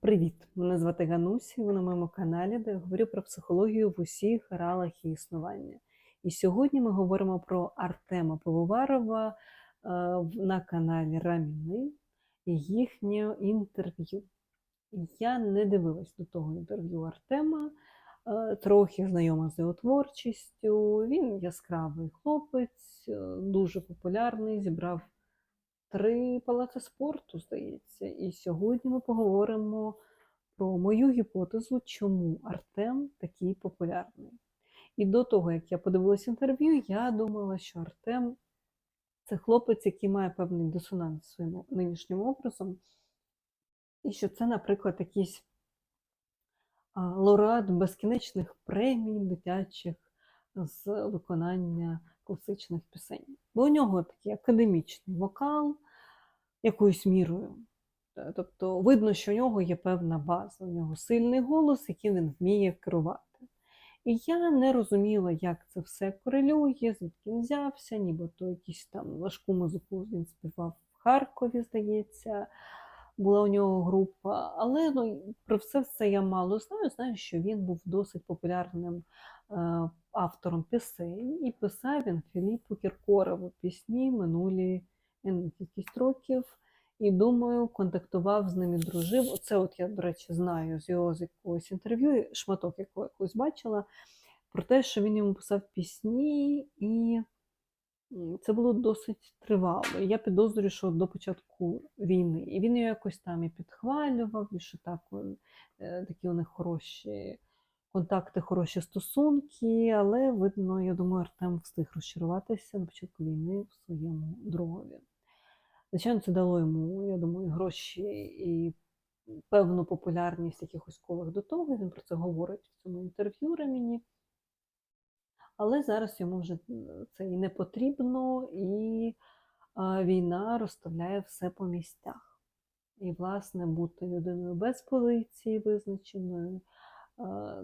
Привіт! Мене звати Ганусі, ви на моєму каналі, де я говорю про психологію в усіх ралах і існування. І сьогодні ми говоримо про Артема Пивоварова е, на каналі Раміни і їхнє інтерв'ю. Я не дивилась до того інтерв'ю Артема, е, трохи знайома з його творчістю. Він яскравий хлопець, е, дуже популярний, зібрав три палаци спорту, здається. І сьогодні ми поговоримо про мою гіпотезу, чому Артем такий популярний. І до того, як я подивилась інтерв'ю, я думала, що Артем це хлопець, який має певний дисонанс своїм нинішнім образом, і що це, наприклад, якийсь лауреат безкінечних премій дитячих з виконання класичних пісень. Бо у нього такий академічний вокал якоюсь мірою. Тобто видно, що у нього є певна база, у нього сильний голос, яким він вміє керувати. І я не розуміла, як це все корелює, звідки він взявся, нібито якісь там важку музику він співав в Харкові, здається, була у нього група. Але ну, про все це я мало знаю. Знаю, що він був досить популярним е, автором пісень, і писав він Філіппу Кіркорову пісні минулі кількість років. І думаю, контактував з ним і дружив. Оце, от я, до речі, знаю з його з якогось інтерв'ю, шматок якого якось бачила, про те, що він йому писав пісні, і це було досить тривало. Я підозрюю, що до початку війни. І він його якось там і підхвалював, і що так е, такі у них хороші контакти, хороші стосунки, але видно, я думаю, Артем встиг розчаруватися на початку війни в своєму другові. Звичайно, це дало йому, я думаю, гроші і певну популярність якихось колах до того. Він про це говорить в цьому інтерв'ю мені. Але зараз йому вже це і не потрібно, і війна розставляє все по місцях. І, власне, бути людиною без позиції визначеної а,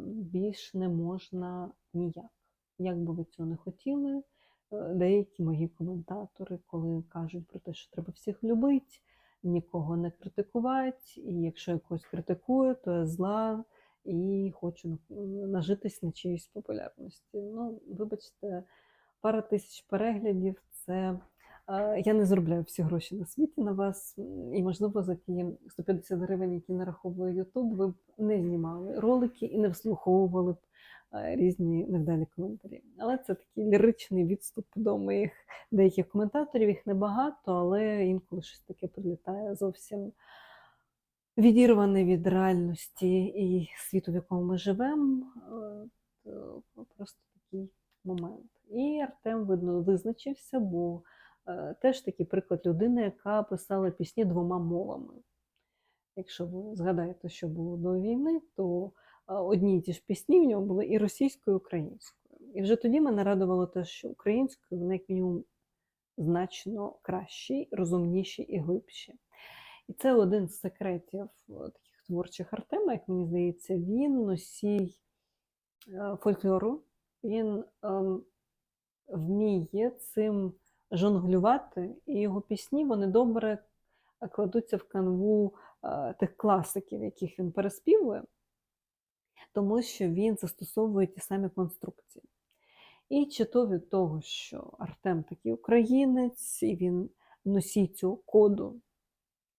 більш не можна ніяк. Як би ви цього не хотіли, е, деякі мої коментатори, коли кажуть про те, що треба всіх любити, нікого не критикувати, і якщо я когось критикую, то я зла і хочу нажитись на чиїсь популярності. Ну, вибачте, пара тисяч переглядів це. Я не заробляю всі гроші на світі на вас, і, можливо, за ті 150 гривень, які нараховує YouTube, ви б не знімали ролики і не вслуховували б різні невдалі коментарі. Але це такий ліричний відступ до моїх деяких коментаторів. Їх небагато, але інколи щось таке прилітає зовсім відірване від реальності і світу, в якому ми живемо. Е, то Просто такий момент. І Артем, видно, визначився, бо теж такий приклад людини, яка писала пісні двома мовами. Якщо ви згадаєте, що було до війни, то е, одні й ті ж пісні в нього були і російською, і українською. І вже тоді мене радувало те, що українською вони як мінімум значно кращі, розумніші і глибші. І це один з секретів е, таких творчих Артема, як мені здається, він носій е, фольклору, він ем, вміє цим жонглювати, і його пісні вони добре е, кладуться в канву е, тих класиків, яких він переспівує, тому що він застосовує ті самі конструкції. І чи то від того, що Артем такий українець, і він носій цього коду,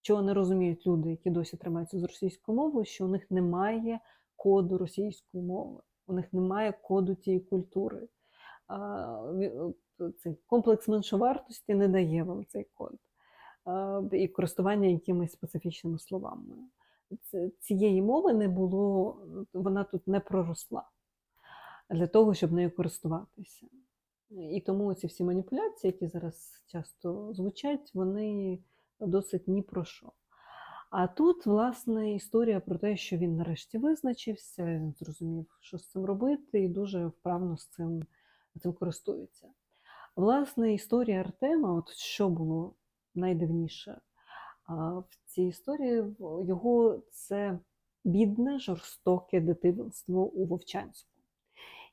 чого не розуміють люди, які досі тримаються з російською мовою, що у них немає коду російської мови, у них немає коду тієї культури. Е, Цей комплекс меншовартості не дає вам цей код і користування якимись специфічними словами. Цієї мови не було, вона тут не проросла для того, щоб нею користуватися. І тому ці всі маніпуляції, які зараз часто звучать, вони досить ні про що. А тут, власне, історія про те, що він нарешті визначився, зрозумів, що з цим робити, і дуже вправно з цим, цим користується. Власне, історія Артема, от що було найдивніше в цій історії, його це бідне, жорстоке дитинство у Вовчанську.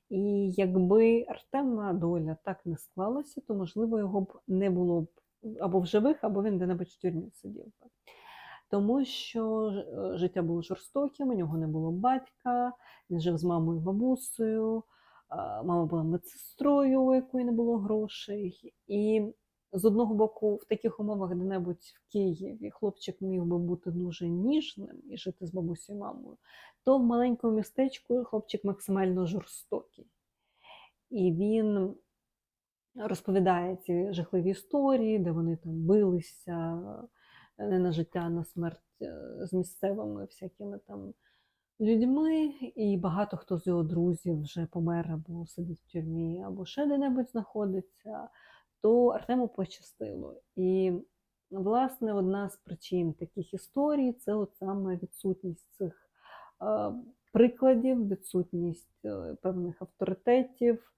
І якби Артема доля так не склалася, то можливо його б не було б або в живих, або він де-небудь в тюрмі сидів би. тому що е, життя було жорстоким, у нього не було батька, він жив з мамою і бабусею, мама була медсестрою, у якої не було грошей. І з одного боку, в таких умовах де-небудь в Києві хлопчик міг би бути дуже ніжним і жити з бабусею і мамою, то в маленькому містечку хлопчик максимально жорстокий. І він розповідає ці жахливі історії, де вони там билися е, не на життя, а на смерть е, з місцевими всякими там людьми. І багато хто з його друзів вже помер або сидить в тюрмі, або ще де-небудь знаходиться, то Артему пощастило. І, власне, одна з причин таких історій це от саме відсутність цих е, прикладів, відсутність е, певних авторитетів.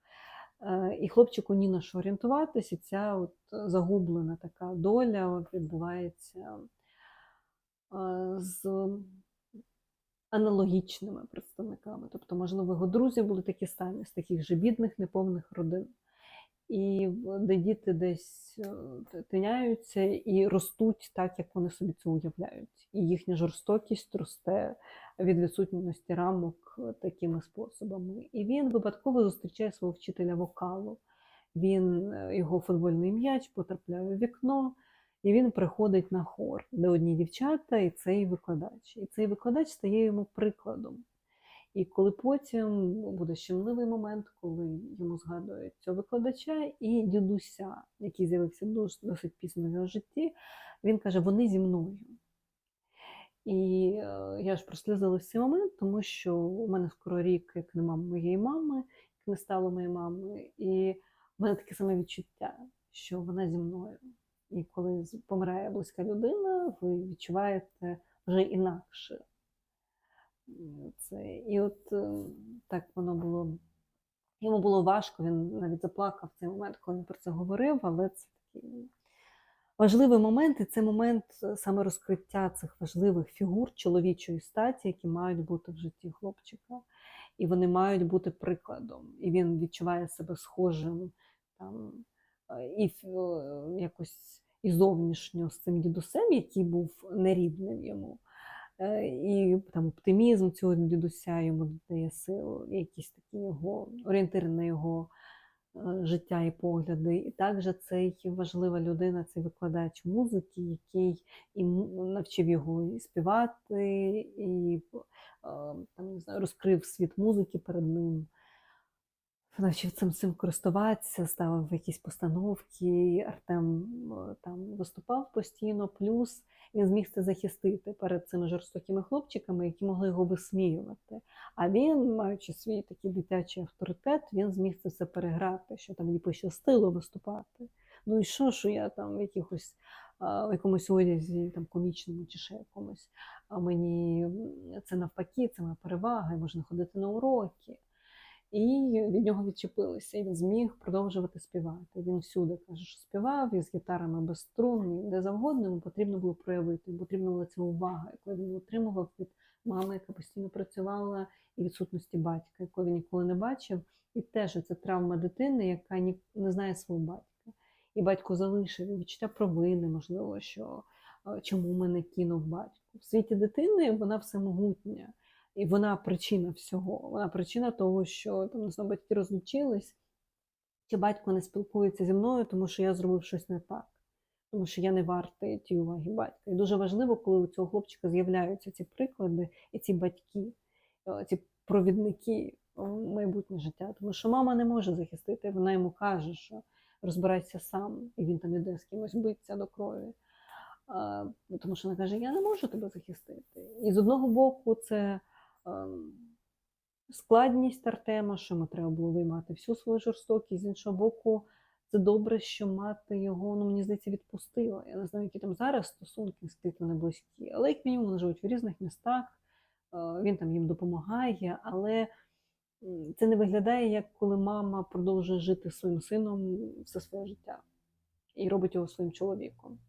Е, І хлопчику ні на що орієнтуватись, і ця от загублена така доля відбувається з аналогічними представниками. Тобто, можливо, його друзі були такі самі, з таких же бідних, неповних родин. І де діти десь е, тиняються і ростуть так, як вони собі це уявляють. І їхня жорстокість росте від відсутності рамок е, такими способами. І він випадково зустрічає свого вчителя вокалу. Він е, його футбольний м'яч потрапляє у вікно, і він приходить на хор, де одні дівчата, і цей викладач. І цей викладач стає йому прикладом. І коли потім буде щемливий момент, коли йому згадують цього викладача і дідуся, який з'явився досить пізно в його житті, він каже: вони зі мною. І е, я ж прослізилася в цей момент, тому що у мене скоро рік, як нема моєї мами, як не стало моєї мами. І в мене таке саме відчуття, що вона зі мною. І коли помирає близька людина, ви відчуваєте вже інакше. Це, і от е, так воно було. Йому було важко, він навіть заплакав в цей момент, коли він про це говорив, але це такий важливий момент, і це момент е, саме розкриття цих важливих фігур чоловічої статі, які мають бути в житті хлопчика. І вони мають бути прикладом. І він відчуває себе схожим там, е, і якось і зовнішньо з цим дідусем, який був нерідним йому. Е, І там оптимізм цього дідуся йому додає силу, якісь такі його орієнтири на його е, життя і погляди. І також цей важлива людина, цей викладач музики, який і навчив його і співати, і е, там, не знаю, розкрив світ музики перед ним. Навчив цим цим користуватися, ставив якісь постановки. Артем е, там виступав постійно, плюс він зміг це захистити перед цими жорстокими хлопчиками, які могли його висміювати. А він, маючи свій такий дитячий авторитет, він зміг це все переграти, що там їй пощастило виступати. Ну і що, що я там в якихось в якомусь одязі, там комічному чи ще якомусь, а мені це навпаки, це моя перевага, я можна ходити на уроки. І від нього відчепилися, і він зміг продовжувати співати. Він всюди каже, що співав із гітарами без струн, де завгодно йому потрібно було проявити. Йому потрібна була ця увага, яку він отримував від мами, яка постійно працювала, і відсутності батька, якого він ніколи не бачив. І теж це травма дитини, яка ні, не знає свого батька. І батько залишив і відчуття провини, можливо, що чому мене кинув батько. В світі дитини вона всемогутня. І вона причина всього. Вона причина того, що там не знаю, батьки розлучились, чи батько не спілкується зі мною, тому що я зробив щось не так, тому що я не вартий тієї уваги батька. І дуже важливо, коли у цього хлопчика з'являються ці приклади і ці батьки, е, ці провідники в майбутнє життя. Тому що мама не може захистити, вона йому каже, що розбирайся сам, і він там іде з кимось биться до крові. Тому що вона каже, я не можу тебе захистити. І з одного боку, це складність Артема, що йому треба було виймати всю свою жорстокість. З іншого боку, це добре, що мати його, ну мені здається, відпустила. Я не знаю, які там зараз стосунки, скільки вони близькі, але як мінімум вони живуть в різних містах, е, він там їм допомагає, але це не виглядає, як коли мама продовжує жити своїм сином все своє життя і робить його своїм чоловіком.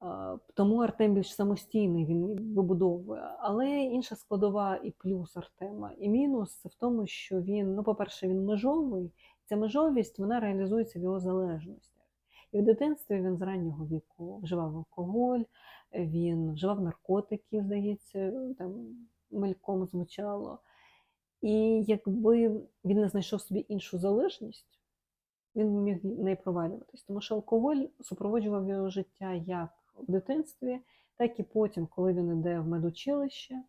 А, Тому Артем більш самостійний, він вибудовує. Але інша складова і плюс Артема, і мінус це в тому, що він, ну, по-перше, він межовий. Ця межовість вона реалізується в його залежностях. І в дитинстві він з раннього віку вживав алкоголь, він вживав наркотики, здається, там мельком звучало. І якби він не знайшов собі іншу залежність, він міг в неї провалюватись. Тому що алкоголь супроводжував його життя як в дитинстві, так і потім, коли він йде в медучилище,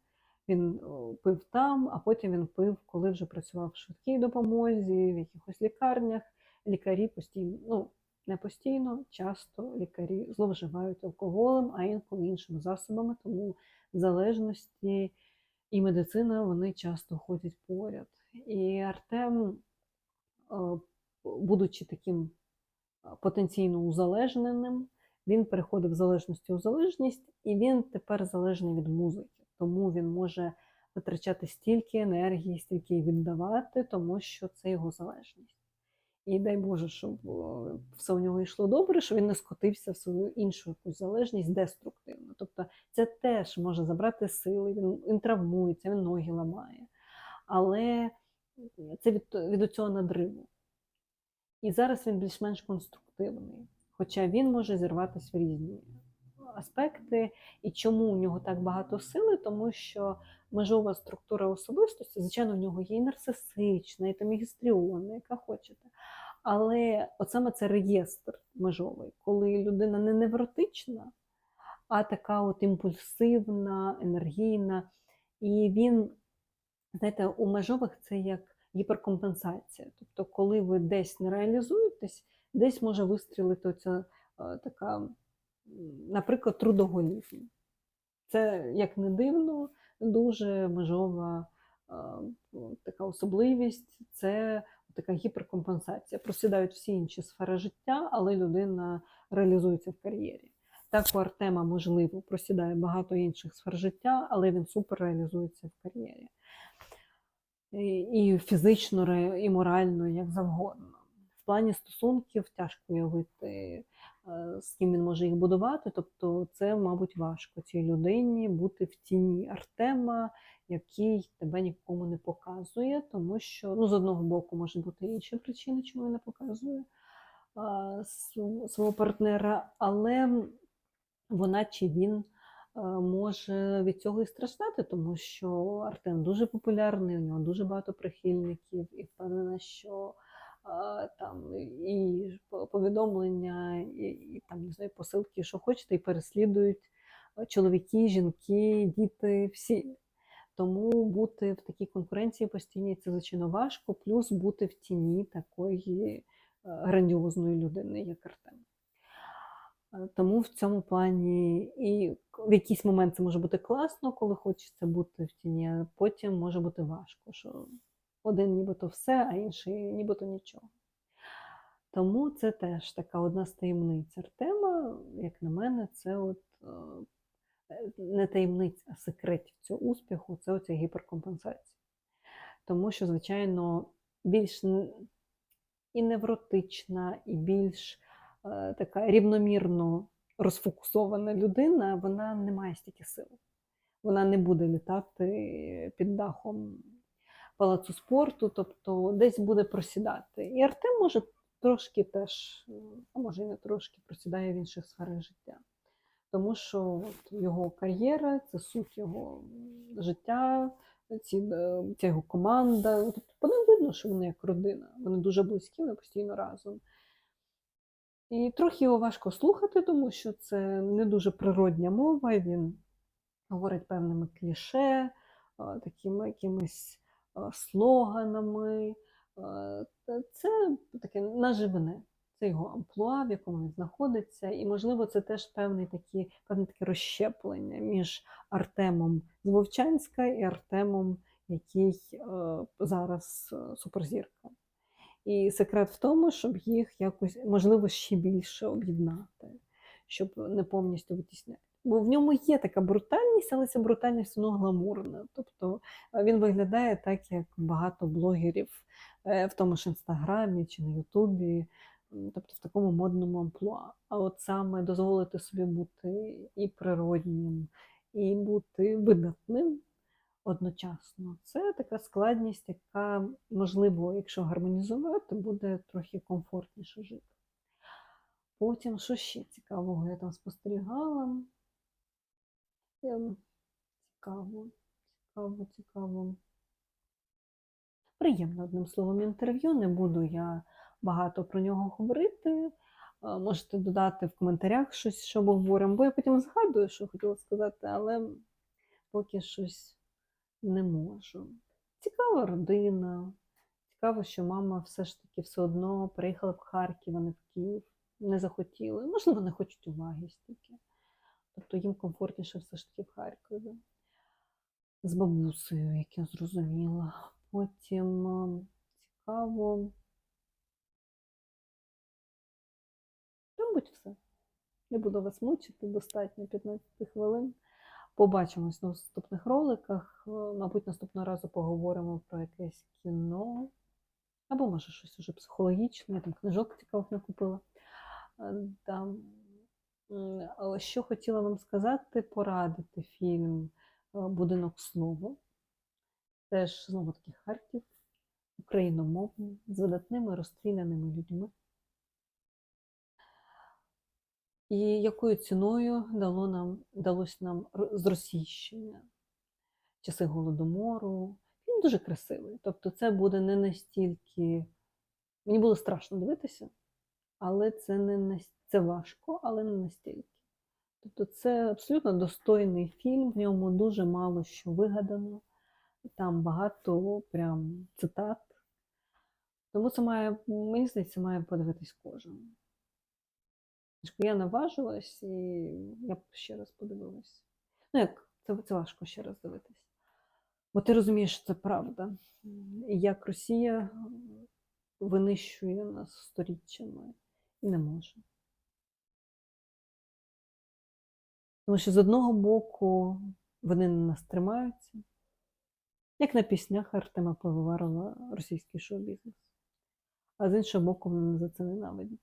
він пив там, а потім він пив, коли вже працював в швидкій допомозі, в якихось лікарнях. Лікарі постійно, ну не постійно, часто лікарі зловживають алкоголем, а інколи іншими засобами, тому залежності і медицина вони часто ходять поряд. І Артем, е, будучи таким е, потенційно узалежненим, він переходив з залежності у залежність, і він тепер залежний від музики. Тому він може витрачати стільки енергії, стільки й віддавати, тому що це його залежність. І дай Боже, щоб все у нього йшло добре, щоб він не скотився в свою іншу якусь залежність деструктивно. Тобто це теж може забрати сили, він, він травмується, він ноги ламає. Але це від, від цього надриву. І зараз він більш-менш конструктивний, хоча він може зірватися в різні аспекти. І чому у нього так багато сили? Тому що межова структура особистості, звичайно, в нього є і нарцисична, і там і гістріонна, яка хочете. Але от саме це реєстр межовий, коли людина не невротична, а така от імпульсивна, енергійна. І він, знаєте, у межових це як гіперкомпенсація. Тобто, коли ви десь не реалізуєтесь, десь може вистрілити оця е, така, наприклад, трудоголізм. Це, як не дивно, дуже межова е, така особливість, це така гіперкомпенсація. Просідають всі інші сфери життя, але людина реалізується в кар'єрі. Так у Артема, можливо, просідає багато інших сфер життя, але він супер реалізується в кар'єрі. І фізично, і морально, як завгодно. Плані стосунків тяжко уявити, е, з ким він може їх будувати. Тобто, це, мабуть, важко цій людині бути в тіні Артема, який тебе нікому не показує, тому що ну, з одного боку можуть бути інші причини, чому він не показує свого партнера, але вона чи він е, може від цього і страждати, тому що Артем дуже популярний, у нього дуже багато прихильників, і впевнена, що там і повідомлення, і, і там не знаю, посилки, що хочете, і переслідують е, чоловіки, жінки, діти, всі. Тому бути в такій конкуренції постійній це звичайно важко, плюс бути в тіні такої е, грандіозної людини, як Артем. Е, Тому в цьому плані і в якийсь момент це може бути класно, коли хочеться бути в тіні, а потім може бути важко, що один нібито все, а інший нібито нічого. Тому це теж така одна з таємниць Артема, як на мене, це от е, не таємниць, а секретів цього успіху це оця гіперкомпенсація. Тому що, звичайно, більш і невротична, і більш е, така рівномірно розфокусована людина, вона не має стільки сил. Вона не буде літати під дахом палацу спорту, тобто десь буде просідати. І Артем може трошки теж, а може і не трошки, просідає в інших сферах життя. Тому що от його кар'єра це суть його життя, ці, е, ця його команда. Тобто по ним видно, що вони як родина. Вони дуже близькі, вони постійно разом. І трохи його важко слухати, тому що це не дуже природня мова, він говорить певними кліше, такими якимись слоганами. Це таке наживне. Це його амплуа, в якому він знаходиться, і, можливо, це теж певний такі, певне таке розщеплення між Артемом з Вовчанська і Артемом, який е, зараз е, суперзірка. І секрет в тому, щоб їх якось, можливо, ще більше об'єднати, щоб не повністю витісняти. Бо в ньому є така брутальність, але ця брутальність воно гламурна. Тобто е, він виглядає так, як багато блогерів е, в тому ж інстаграмі чи на Ютубі, тобто в такому модному амплуа. А от саме дозволити собі бути і природнім, і бути видатним одночасно. Це така складність, яка, можливо, якщо гармонізувати, буде трохи комфортніше жити. Потім, що ще цікавого я там спостерігала? Ем, Цікаво, цікаво, цікаво. Приємне, одним словом, інтерв'ю. Не буду я багато про нього говорити. Е, Можете додати в коментарях щось, що обговоримо, бо я потім згадую, що хотіла сказати, але поки щось не можу. Цікава родина. Цікаво, що мама все ж таки все одно приїхала в Харків, а не в Київ. Не захотіли. Можливо, не хочуть уваги стільки. Тобто їм комфортніше все ж таки в Харкові. З бабусею, як я зрозуміла. Потім е, цікаво. Мабуть, все. Не буду вас мучити, достатньо 15 хвилин. Побачимось в наступних роликах. Е, Мабуть, наступного разу поговоримо про якесь кіно. Або, може, щось уже психологічне, я там книжок цікавих накупила. Е, Там. Що хотіла вам сказати, порадити фільм е, Будинок слово. Теж знову таки Харків, україномовний, з видатними розстріляними людьми. І якою ціною дало нам, далось нам зросійщення часи Голодомору. Він дуже красивий. Тобто, це буде не настільки. Мені було страшно дивитися, але це не нас- це важко, але не настільки. Тобто, це абсолютно достойний фільм, в ньому дуже мало що вигадано, там багато прям цитат. Тому це має, мені здається, має подивитись кожен. Я наважилась і я б ще раз подивилась. Ну, як це, це важко ще раз дивитись. Бо ти розумієш, що це правда. Як Росія винищує нас сторіччями не може. Тому що з одного боку вони на нас тримаються, як на піснях Артема Пивоварова російський шоу-бізнес. А з іншого боку, вони за це ненавидять.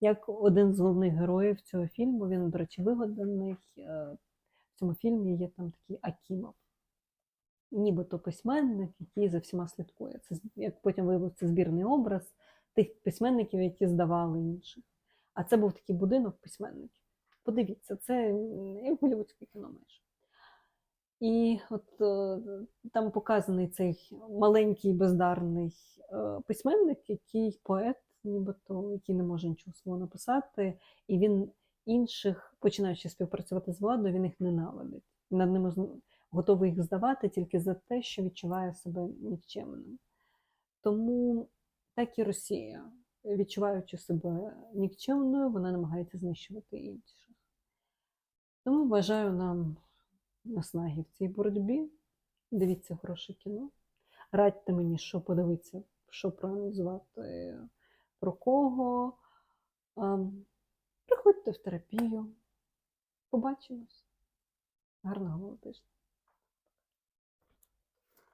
Як один з головних героїв цього фільму, він, до речі, вигаданий. е, В цьому фільмі є там такий Акімов, нібито письменник, який за всіма слідкує. Це, як потім виявилося, це збірний образ тих письменників, які здавали інших. А це був такий будинок письменників. Подивіться, це як голівудське кіно майже. І от е, там показаний цей маленький бездарний е, письменник, який поет, нібито, який не може нічого свого написати, і він інших, починаючи співпрацювати з владою, він їх ненавидить. Над ними готовий їх здавати тільки за те, що відчуває себе нікчемним. Тому так і Росія, відчуваючи себе нікчемною, вона намагається знищувати інших. Тому бажаю нам наснаги в цій боротьбі. Дивіться хороше кіно. Радьте мені, що подивитися, що проаналізувати, про кого. Ем, Приходьте в терапію. Побачимось. Гарного тижня.